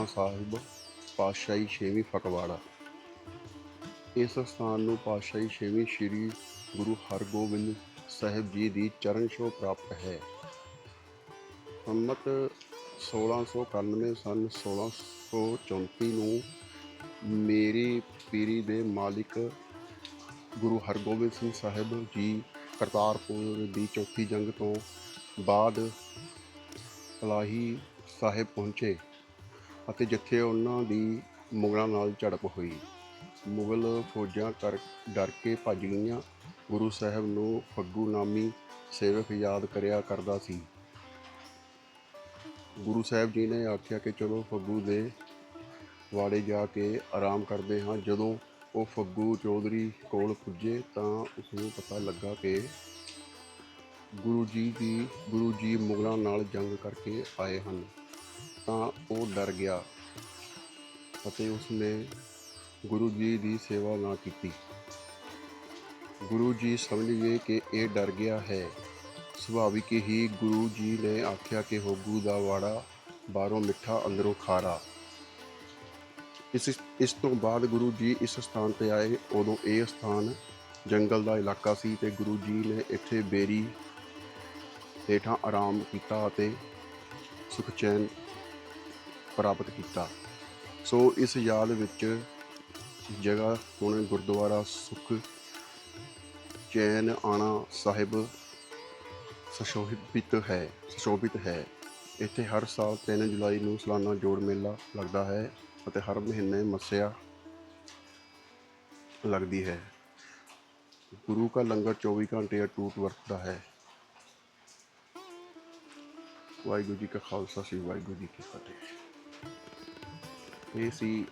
ਚੈਨ ਸਾਹਿਬ, ਪਾਤਸ਼ਾਹੀ ਛੇਵੀਂ ਫਕਵਾੜਾ ਇਸ ਸਥਾਨ ਨੂੰ ਪਾਤਸ਼ਾਹੀ ਛੇਵੀਂ ਸ਼੍ਰੀ ਗੁਰੂ ਹਰਗੋਬਿੰਦ ਸਾਹਿਬ ਜੀ ਦੀ ਚਰਨ ਛੋਹ ਪ੍ਰਾਪਤ ਹੈ। ਸੰਮਤ 1691 ਸਨ 1634 ਨੂੰ ਮੇਰੀ ਪੀਰੀ ਦੇ ਮਾਲਿਕ ਗੁਰੂ ਹਰਗੋਬਿੰਦ ਸਿੰਘ ਸਾਹਿਬ ਜੀ ਕਰਤਾਰਪੁਰ ਦੀ ਚੌਥੀ ਜੰਗ ਤੋਂ ਬਾਅਦ ਪਲਾਹੀ ਸਾਹਿਬ ਪਹੁੰਚੇ। ਅਤੇ ਜਿੱਥੇ ਉਹਨਾਂ ਦੀ ਮੁਗਲਾਂ ਨਾਲ ਝੜਪ ਹੋਈ। ਮੁਗਲ ਫੌਜਾਂ ਕਰ, ਡਰ ਕੇ ਭੱਜ ਗਈਆਂ। ਗੁਰੂ ਸਾਹਿਬ ਨੂੰ ਫੱਗੂ ਨਾਮੀ ਸੇਵਕ ਯਾਦ ਕਰਿਆ ਕਰਦਾ ਸੀ। ਗੁਰੂ ਸਾਹਿਬ ਜੀ ਨੇ ਆਖਿਆ ਕਿ ਚਲੋ ਫੱਗੂ ਦੇ ਵਾੜੇ ਜਾ ਕੇ ਆਰਾਮ ਕਰਦੇ ਹਾਂ। ਜਦੋਂ ਉਹ ਫੱਗੂ ਚੌਧਰੀ ਕੋਲ ਪੁੱਜੇ ਤਾਂ ਉਸ ਨੂੰ ਪਤਾ ਲੱਗਾ ਕਿ ਗੁਰੂ ਜੀ ਦੀ, ਗੁਰੂ ਜੀ ਮੁਗਲਾਂ ਨਾਲ ਜੰਗ ਕਰਕੇ ਆਏ ਹਨ। ਤਾਂ ਉਹ ਡਰ ਗਿਆ ਅਤੇ ਉਸਨੇ ਗੁਰੂ ਜੀ ਦੀ ਸੇਵਾ ਨਾ ਕੀਤੀ। ਗੁਰੂ ਜੀ ਸਮਝ ਗਏ ਕਿ ਇਹ ਡਰ ਗਿਆ ਹੈ। ਸੁਭਾਵਿਕ ਹੀ ਗੁਰੂ ਜੀ ਨੇ ਆਖਿਆ ਕਿ ਹੋਗੂ ਦਾ ਵਾੜਾ ਬਾਹਰੋਂ ਮਿੱਠਾ ਅੰਦਰੋਂ ਖਾਰਾ। ਇਸ ਇਸ ਤੋਂ ਬਾਅਦ ਗੁਰੂ ਜੀ ਇਸ ਸਥਾਨ ਤੇ ਆਏ। ਉਦੋਂ ਇਹ ਸਥਾਨ ਜੰਗਲ ਦਾ ਇਲਾਕਾ ਸੀ ਤੇ ਗੁਰੂ ਜੀ ਨੇ ਇੱਥੇ ਬੇਰੀ ਹੇਠਾਂ ਆਰਾਮ ਕੀਤਾ ਅਤੇ ਸੁਖਚੈਨ ਪ੍ਰਾਪਤ ਕੀਤਾ। ਸੋ ਇਸ ਯਾਦ ਵਿੱਚ ਜਗ੍ਹਾ ਹੁਣ ਗੁਰਦੁਆਰਾ ਸੁਖ, ਚੈਨ ਆਣਾ ਸਾਹਿਬ ਸੁਸ਼ੋਭਿਤ ਹੈ ਸੁਸ਼ੋਭਿਤ ਹੈ। ਇੱਥੇ ਹਰ ਸਾਲ 3 ਜੁਲਾਈ ਨੂੰ ਸਾਲਾਨਾ ਜੋੜ ਮੇਲਾ ਲੱਗਦਾ ਹੈ ਅਤੇ ਹਰ ਮਹੀਨੇ ਮੱਸਿਆ ਲੱਗਦੀ ਹੈ। ਗੁਰੂ ਕਾ ਲੰਗਰ 24 ਘੰਟੇ ਅਟੂਟ ਵਰਤਦਾ ਹੈ। ਵਾਹਿਗੁਰੂ ਜੀ ਕਾ ਖਾਲਸਾ, ਸ੍ਰੀ ਵਾਹਿਗੁਰੂ ਜੀ ਕੀ ਫਤਿਹ। ਇਹ ਸੀ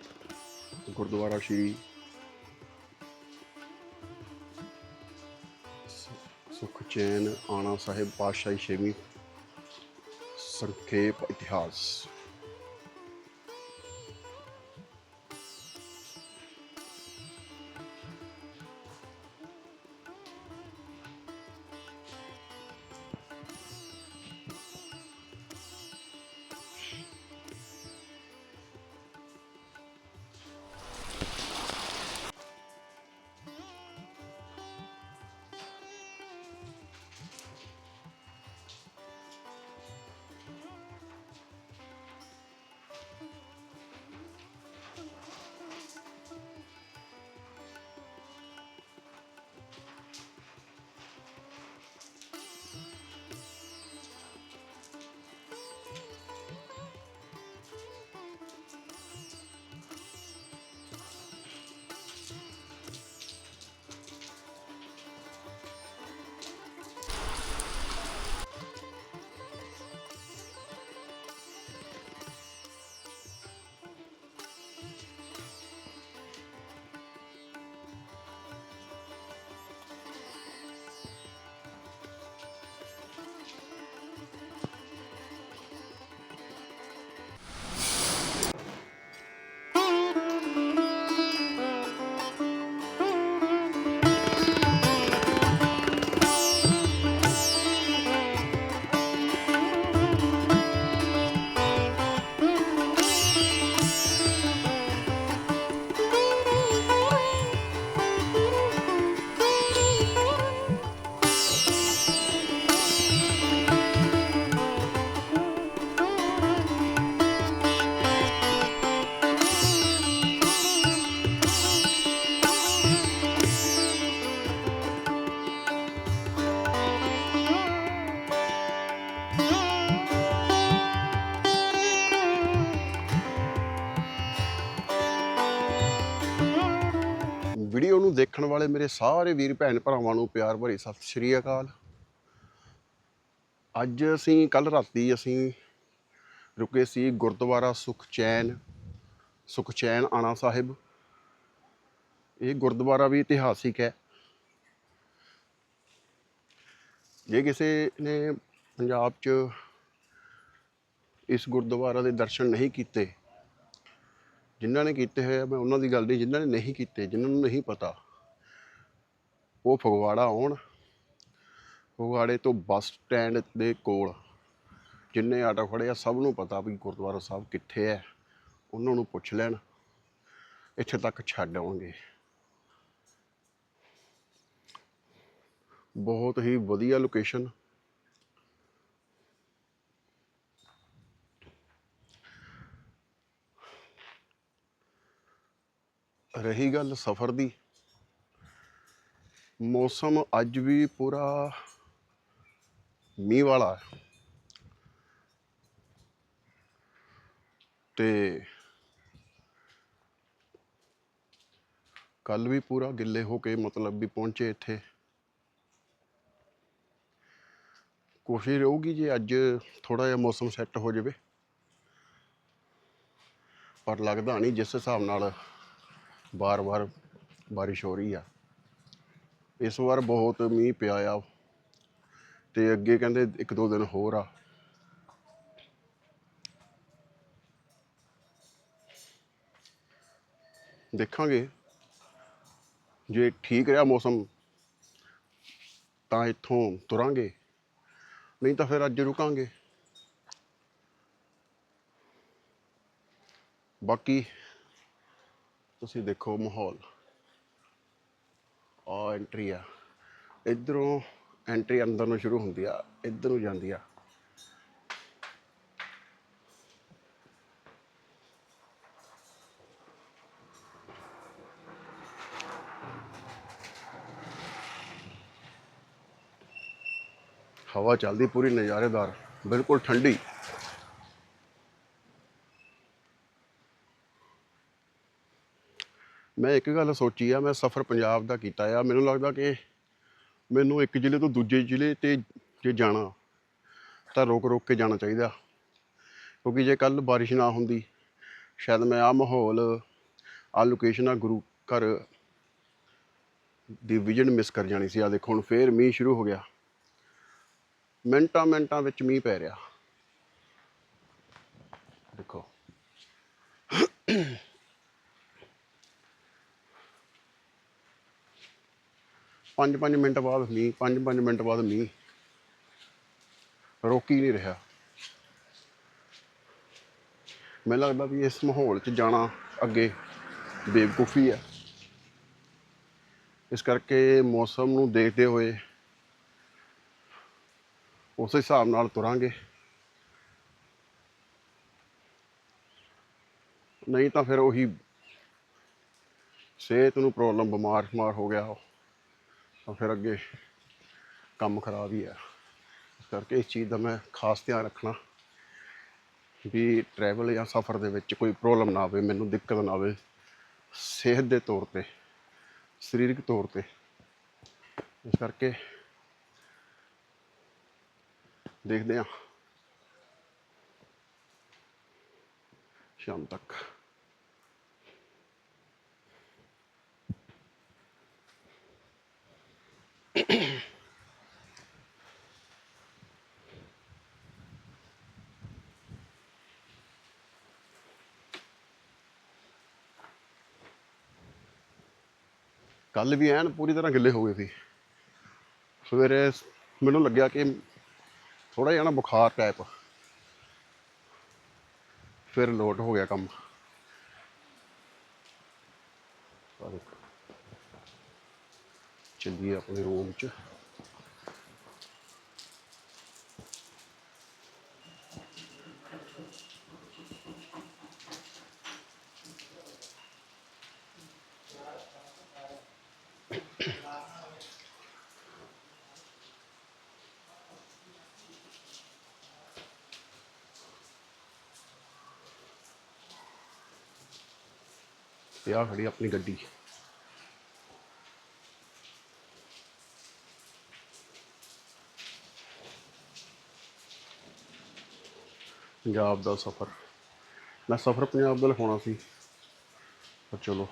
ਗੁਰਦੁਆਰਾ ਸ਼੍ਰੀ ਸੁਖਚੈਨ ਆਣਾ ਸਾਹਿਬ ਪਾਤਸ਼ਾਹੀ ਛੇਵੀਂ ਸੰਖੇਪ ਇਤਿਹਾਸ। ਦੇਖਣ ਵਾਲੇ ਮੇਰੇ ਸਾਰੇ ਵੀਰ ਭੈਣ ਭਰਾਵਾਂ ਨੂੰ ਪਿਆਰ ਭਰੀ ਸਤਿ ਸ਼੍ਰੀ ਅਕਾਲ। ਅੱਜ ਅਸੀਂ ਕੱਲ ਰਾਤੀ ਅਸੀਂ ਰੁਕੇ ਸੀ ਗੁਰਦੁਆਰਾ ਸੁਖਚੈਨ ਸੁਖਚੈਨ ਆਣਾ ਸਾਹਿਬ। ਇਹ ਗੁਰਦੁਆਰਾ ਵੀ ਇਤਿਹਾਸਿਕ ਹੈ। ਜੇ ਕਿਸੇ ਨੇ ਪੰਜਾਬ 'ਚ ਇਸ ਗੁਰਦੁਆਰਾ ਦੇ ਦਰਸ਼ਨ ਨਹੀਂ ਕੀਤੇ, ਜਿਨ੍ਹਾਂ ਨੇ ਕੀਤੇ ਹੋਏ ਮੈਂ ਉਹਨਾਂ ਦੀ ਗੱਲ ਨਹੀਂ, ਜਿਨ੍ਹਾਂ ਨੇ ਨਹੀਂ ਕੀਤੇ, ਜਿਨ੍ਹਾਂ ਨੂੰ ਨਹੀਂ ਪਤਾ ਉਹ ਫਗਵਾੜਾ ਆਉਣ। ਫਗਵਾੜੇ ਤੋਂ ਬੱਸ ਸਟੈਂਡ ਦੇ ਕੋਲ ਜਿੰਨੇ ਆਟੋ ਖੜੇ ਆ, ਸਭ ਨੂੰ ਪਤਾ ਵੀ ਗੁਰਦੁਆਰਾ ਸਾਹਿਬ ਕਿੱਥੇ ਹੈ। ਉਹਨਾਂ ਨੂੰ ਪੁੱਛ ਲੈਣ, ਇੱਥੇ ਤੱਕ ਛੱਡ ਆਉਣਗੇ। ਬਹੁਤ ਹੀ ਵਧੀਆ ਲੋਕੇਸ਼ਨ ਰਹੀ ਗੱਲ ਸਫ਼ਰ ਦੀ। ਮੌਸਮ ਅੱਜ ਵੀ ਪੂਰਾ ਮੀਂਹ ਵਾਲਾ ਹੈ। ਤੇ ਕੱਲ ਵੀ ਪੂਰਾ ਗਿੱਲੇ ਹੋ ਕੇ ਮਤਲਬ ਵੀ ਪਹੁੰਚੇ ਇੱਥੇ। ਕੋਸ਼ਿਸ਼ ਰਹੂਗੀ ਜੇ ਅੱਜ ਥੋੜਾ ਜਿਹਾ ਮੌਸਮ ਸੈੱਟ ਹੋ ਜਾਵੇ। ਪਰ ਲੱਗਦਾ ਨਹੀਂ ਜਿਸ ਹਿਸਾਬ ਨਾਲ ਬਾਰ-ਬਾਰ ਬਾਰਿਸ਼ ਹੋ ਰਹੀ ਆ। ਇਸ ਵਾਰ ਬਹੁਤ ਮੀਂਹ ਪਿਆ ਆ। ਤੇ ਅੱਗੇ ਕਹਿੰਦੇ ਇੱਕ ਦੋ ਦਿਨ ਹੋਰ ਆ। ਦੇਖਾਂਗੇ। ਜੇ ਠੀਕ ਰਿਹਾ ਮੌਸਮ, ਤਾਂ ਇੱਥੋਂ ਤੁਰਾਂਗੇ। ਨਹੀਂ ਤਾਂ ਫਿਰ ਅੱਜ ਰੁਕਾਂਗੇ। ਬਾਕੀ ਤੁਸੀਂ ਦੇਖੋ ਮਾਹੌਲ। ਆ ਐਂਟਰੀ ਆ। ਇਧਰੋਂ ਐਂਟਰੀ ਅੰਦਰ ਨੂੰ ਸ਼ੁਰੂ ਹੁੰਦੀ ਆ, ਇੱਧਰ ਨੂੰ ਜਾਂਦੀ ਆ। ਹਵਾ ਚੱਲਦੀ ਪੂਰੀ ਨਜ਼ਾਰੇਦਾਰ, ਬਿਲਕੁਲ ਠੰਡੀ। ਮੈਂ ਇੱਕ ਗੱਲ ਸੋਚੀ ਆ, ਮੈਂ ਸਫ਼ਰ ਪੰਜਾਬ ਦਾ ਕੀਤਾ ਆ। ਮੈਨੂੰ ਲੱਗਦਾ ਕਿ ਮੈਨੂੰ ਇੱਕ ਜ਼ਿਲ੍ਹੇ ਤੋਂ ਦੂਜੇ ਜ਼ਿਲ੍ਹੇ ਤੇ ਜੇ ਜਾਣਾ, ਤਾਂ ਰੋਕ ਰੋਕ ਕੇ ਜਾਣਾ ਚਾਹੀਦਾ। ਕਿਉਂਕਿ ਜੇ ਕੱਲ ਬਾਰਿਸ਼ ਨਾ ਹੁੰਦੀ, ਸ਼ਾਇਦ ਮੈਂ ਆ ਮਾਹੌਲ ਆ ਲੋਕੇਸ਼ਨ ਆ ਗੁਰੂ ਘਰ ਦੀ ਵਿਜ਼ਨ ਮਿਸ ਕਰ ਜਾਣੀ ਸੀ। ਆ ਦੇਖੋ, ਹੁਣ ਫੇਰ ਮੀਂਹ ਸ਼ੁਰੂ ਹੋ ਗਿਆ। ਮਿੰਟਾਂ ਮਿੰਟਾਂ ਵਿੱਚ ਮੀਂਹ ਪੈ ਰਿਹਾ। ਦੇਖੋ। ਪੰਜ ਪੰਜ ਮਿੰਟ ਬਾਅਦ ਮੀਂਹ ਪੰਜ ਪੰਜ ਮਿੰਟ ਬਾਅਦ ਮੀਂਹ। ਰੋਕ ਹੀ ਨਹੀਂ ਰਿਹਾ। ਮੈਨੂੰ ਲੱਗਦਾ ਵੀ ਇਸ ਮਾਹੌਲ 'ਚ ਜਾਣਾ ਅੱਗੇ ਬੇਵਕੂਫੀ ਹੈ। ਇਸ ਕਰਕੇ ਮੌਸਮ ਨੂੰ ਦੇਖਦੇ ਹੋਏ ਉਸ ਹਿਸਾਬ ਨਾਲ ਤੁਰਾਂਗੇ। ਨਹੀਂ ਤਾਂ ਫਿਰ ਉਹੀ ਸਿਹਤ ਨੂੰ ਪ੍ਰੋਬਲਮ ਬਿਮਾਰ ਸ਼ਮਾਰ ਹੋ ਗਿਆ ਤਾਂ ਫਿਰ ਅੱਗੇ ਕੰਮ ਖਰਾਬ ਹੀ ਹੈ ਇਸ ਕਰਕੇ ਇਸ ਚੀਜ਼ ਦਾ ਮੈਂ ਖਾਸ ਧਿਆਨ ਰੱਖਣਾ ਵੀ ਟਰੈਵਲ ਜਾਂ ਸਫ਼ਰ ਦੇ ਵਿੱਚ ਕੋਈ ਪ੍ਰੋਬਲਮ ਨਾ ਆਵੇ, ਮੈਨੂੰ ਦਿੱਕਤ ਨਾ ਆਵੇ ਸਿਹਤ ਦੇ ਤੌਰ ਤੇ, ਸਰੀਰਕ ਤੌਰ ਤੇ। ਇਸ ਕਰਕੇ ਦੇਖਦੇ ਹਾਂ ਸ਼ਾਮ ਤੱਕ। ਕੱਲ ਵੀ ਐਨ ਪੂਰੀ ਤਰ੍ਹਾਂ ਗਿੱਲੇ ਹੋ ਗਏ ਸੀ। ਸਵੇਰੇ ਮੈਨੂੰ ਲੱਗਿਆ ਕਿ ਥੋੜਾ ਜਿਹਾ ਨਾ ਬੁਖਾਰ ਟਾਈਪ ਫਿਰ ਲੋਟ ਹੋ ਗਿਆ ਕੰਮ। ਆਹ ਚੱਲੀਏ ਆਪਣੇ ਰੂਮ 'ਚ। ਤੇ ਆ ਖੜੀ ਆਪਣੀ ਗੱਡੀ। ਪੰਜਾਬ ਦਾ ਸਫ਼ਰ। ਮੈਂ ਸਫ਼ਰ ਪੰਜਾਬ ਦਾ ਲਿਖਾਉਣਾ ਸੀ, ਪਰ ਚਲੋ।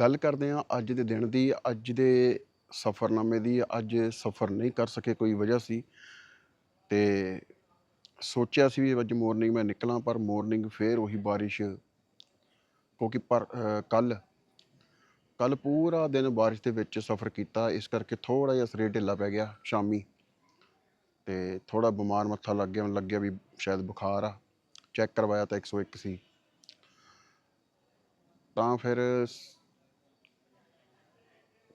ਗੱਲ ਕਰਦੇ ਹਾਂ, ਅੱਜ ਦੇ ਦਿਨ ਦੀ, ਅੱਜ ਦੇ ਸਫ਼ਰਨਾਮੇ ਦੀ, ਅੱਜ ਸਫ਼ਰ ਨਹੀਂ ਕਰ ਸਕੇ ਕੋਈ ਵਜ੍ਹਾ ਸੀ। ਤੇ ਸੋਚਿਆ ਸੀ ਵੀ ਅੱਜ ਮਾਰਨਿੰਗ ਮੈਂ ਨਿਕਲਾਂ, ਪਰ ਮਾਰਨਿੰਗ ਫੇਰ ਉਹੀ ਬਾਰਿਸ਼ ਕਿਉਂਕਿ ਪਰ ਕੱਲ ਕੱਲ ਪੂਰਾ ਦਿਨ ਬਾਰਿਸ਼ ਦੇ ਵਿੱਚ ਸਫ਼ਰ ਕੀਤਾ। ਇਸ ਕਰਕੇ ਥੋੜਾ ਜਿਹਾ ਸਰੀਰ ਢਿੱਲਾ ਪੈ ਗਿਆ ਸ਼ਾਮੀ ਤੇ ਥੋੜਾ ਬਿਮਾਰ ਮੱਥਾ ਲੱਗ ਗਿਆ ਲੱਗਿਆ ਵੀ ਸ਼ਾਇਦ ਬੁਖਾਰ ਆ। ਚੈੱਕ ਕਰਵਾਇਆ ਤਾਂ 101 ਸੀ। ਤਾਂ ਫਿਰ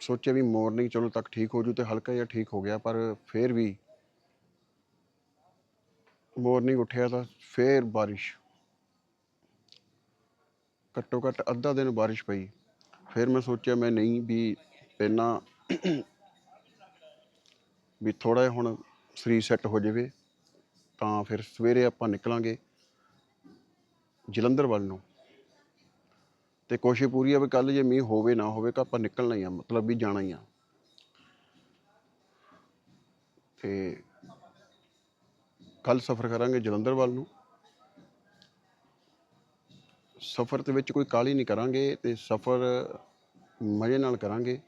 ਸੋਚਿਆ ਵੀ ਮਾਰਨਿੰਗ ਚਲੋ ਤੱਕ ਠੀਕ ਹੋ ਜੂ ਤੇ ਹਲਕਾ ਜਿਹਾ ਠੀਕ ਹੋ ਗਿਆ, ਪਰ ਫਿਰ ਵੀ ਮਾਰਨਿੰਗ ਉੱਠਿਆ ਤਾਂ ਫੇਰ ਬਾਰਿਸ਼। ਘੱਟੋ ਘੱਟ ਅੱਧਾ ਦਿਨ ਬਾਰਿਸ਼ ਪਈ। ਫਿਰ ਮੈਂ ਸੋਚਿਆ ਮੈਂ ਨਹੀਂ ਵੀ ਪਹਿਲਾਂ ਵੀ ਥੋੜਾ ਜਿਹਾ ਹੁਣ ਸਰੀਰ ਸੈੱਟ ਹੋ ਜਾਵੇ, ਤਾਂ ਫਿਰ ਸਵੇਰੇ ਆਪਾਂ ਨਿਕਲਾਂਗੇ ਜਲੰਧਰ ਵੱਲ ਨੂੰ। ਤੇ ਕੋਸ਼ਿਸ਼ ਪੂਰੀ ਆ ਵੀ ਕੱਲ ਜੇ ਮੀਂਹ ਹੋਵੇ ਨਾ ਹੋਵੇ ਤਾਂ ਆਪਾਂ ਨਿਕਲਣਾ ਹੀ ਆ, ਮਤਲਬ ਵੀ ਜਾਣਾ ਹੀ ਆ। ਤੇ ਕੱਲ ਸਫ਼ਰ ਕਰਾਂਗੇ ਜਲੰਧਰ ਵੱਲ ਨੂੰ। ਸਫ਼ਰ ਦੇ ਵਿੱਚ ਕੋਈ ਕਾਹਲੀ ਨਹੀਂ ਕਰਾਂਗੇ ਤੇ ਸਫ਼ਰ ਮਜ਼ੇ ਨਾਲ ਕਰਾਂਗੇ।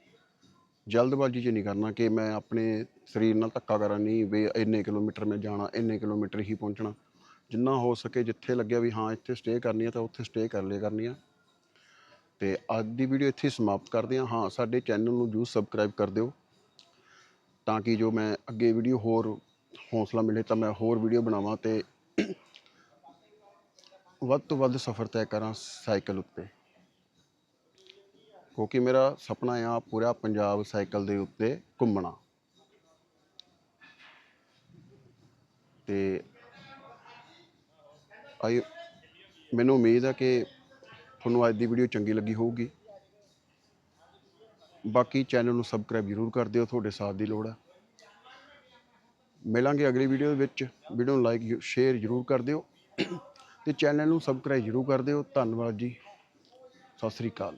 ਜਲਦਬਾਜ਼ੀ 'ਚ ਨਹੀਂ ਕਰਨਾ ਕਿ ਮੈਂ ਆਪਣੇ ਸਰੀਰ ਨਾਲ ਧੱਕਾ ਕਰਾਂ, ਨਹੀਂ ਵੀ ਇੰਨੇ ਕਿਲੋਮੀਟਰ ਮੈਂ ਜਾਣਾ, ਇੰਨੇ ਕਿਲੋਮੀਟਰ ਹੀ ਪਹੁੰਚਣਾ। ਜਿੰਨਾ ਹੋ ਸਕੇ ਜਿੱਥੇ ਲੱਗਿਆ ਵੀ ਹਾਂ ਇੱਥੇ ਸਟੇ ਕਰਨੀ ਹੈ ਤਾਂ ਉੱਥੇ ਸਟੇ ਕਰ ਲਿਆ ਕਰਨੀ ਆ। ਤੇ ਅੱਜ ਦੀ ਵੀਡੀਓ ਇੱਥੇ ਸਮਾਪਤ ਕਰਦੇ ਹਾਂ। ਹਾਂ, ਸਾਡੇ ਚੈਨਲ ਨੂੰ ਜਰੂਰ ਸਬਸਕ੍ਰਾਈਬ ਕਰ ਦਿਓ ਤਾਂ ਕਿ ਜੋ ਮੈਂ ਅੱਗੇ ਵੀਡੀਓ ਹੋਰ ਹੌਸਲਾ ਮਿਲੇ ਤਾਂ ਮੈਂ ਹੋਰ ਵੀਡੀਓ ਬਣਾਵਾਂ ਤੇ ਵੱਧ ਤੋਂ ਵੱਧ ਸਫ਼ਰ ਤੈਅ ਕਰਾਂ ਸਾਈਕਲ ਉੱਤੇ। ਕਿਉਂਕਿ ਮੇਰਾ ਸੁਪਨਾ ਆ ਪੂਰਾ ਪੰਜਾਬ ਸਾਈਕਲ ਦੇ ਉੱਤੇ ਘੁੰਮਣਾ। ਤੇ ਆਈ, ਮੈਨੂੰ ਉਮੀਦ ਹੈ ਕਿ ਤੁਹਾਨੂੰ ਅੱਜ ਦੀ ਵੀਡੀਓ ਚੰਗੀ ਲੱਗੀ ਹੋਊਗੀ। ਬਾਕੀ ਚੈਨਲ ਨੂੰ ਸਬਸਕ੍ਰਾਈਬ ਜ਼ਰੂਰ ਕਰ ਦਿਓ, ਤੁਹਾਡੇ ਸਾਥ ਦੀ ਲੋੜ ਹੈ ਮਿਲਾਂਗੇ ਅਗਲੀ ਵੀਡੀਓ ਦੇ ਵਿੱਚ। ਵੀਡੀਓ ਨੂੰ ਲਾਈਕ ਸ਼ੇਅਰ ਜ਼ਰੂਰ ਕਰ ਦਿਓ। ਤੇ ਚੈਨਲ ਨੂੰ ਸਬਸਕ੍ਰਾਈਬ ਜ਼ਰੂਰ ਕਰ ਦਿਓ। ਧੰਨਵਾਦ ਜੀ। ਸਤਿ ਸ੍ਰੀ ਅਕਾਲ।